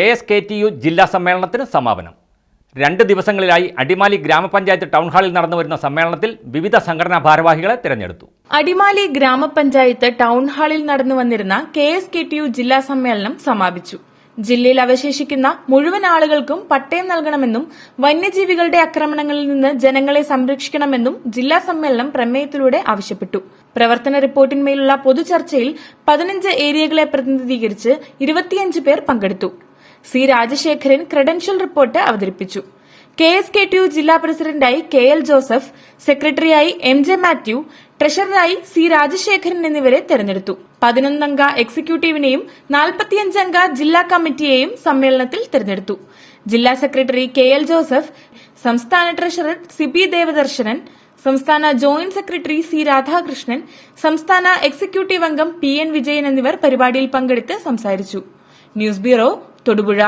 K S K T U ജില്ലാ സമ്മേളനത്തിന് സമാപനം. രണ്ട് ദിവസങ്ങളിലായി അടിമാലി ഗ്രാമപഞ്ചായത്ത് ടൗൺ ഹാളിൽ നടന്നുവരുന്ന സമ്മേളനത്തിൽ വിവിധ സംഘടനാ ഭാരവാഹികളെ തിരഞ്ഞെടുത്തു. അടിമാലി ഗ്രാമപഞ്ചായത്ത് ടൗൺ ഹാളിൽ നടന്നു വന്നിരുന്ന K S K T U ജില്ലാ സമ്മേളനം സമാപിച്ചു. ജില്ലയിൽ അവശേഷിക്കുന്ന മുഴുവൻ ആളുകൾക്കും പട്ടയം നൽകണമെന്നും വന്യജീവികളുടെ ആക്രമണങ്ങളിൽ നിന്ന് ജനങ്ങളെ സംരക്ഷിക്കണമെന്നും ജില്ലാ സമ്മേളനം പ്രമേയത്തിലൂടെ ആവശ്യപ്പെട്ടു. പ്രവർത്തന റിപ്പോർട്ടിന്മേലുള്ള പൊതുചർച്ചയിൽ പതിനഞ്ച് ഏരിയകളെ പ്രതിനിധീകരിച്ച് ഇരുപത്തിയഞ്ച് പേർ പങ്കെടുത്തു. സി രാജശേഖരൻ ക്രെഡൻഷ്യൽ റിപ്പോർട്ട് അവതരിപ്പിച്ചു. K S K T U ജില്ലാ പ്രസിഡന്റായി കെ എൽ ജോസഫ് സെക്രട്ടറിയായി എം ജെ മാത്യു ട്രഷററായി സി രാജശേഖരൻ എന്നിവരെ തെരഞ്ഞെടുത്തു. പതിനൊന്നംഗ എക്സിക്യൂട്ടീവിനെയും നാൽപ്പത്തിയഞ്ചംഗ ജില്ലാ കമ്മിറ്റിയെയും സമ്മേളനത്തിൽ തെരഞ്ഞെടുത്തു. ജില്ലാ സെക്രട്ടറി കെ എൽ ജോസഫ് സംസ്ഥാന ട്രഷറർ സിബി ദേവദർശനൻ സംസ്ഥാന ജോയിന്റ് സെക്രട്ടറി സി രാധാകൃഷ്ണൻ സംസ്ഥാന എക്സിക്യൂട്ടീവ് അംഗം പി എൻ വിജയൻ എന്നിവർ പരിപാടിയിൽ പങ്കെടുത്ത് സംസാരിച്ചു. News bureau Thodupuzha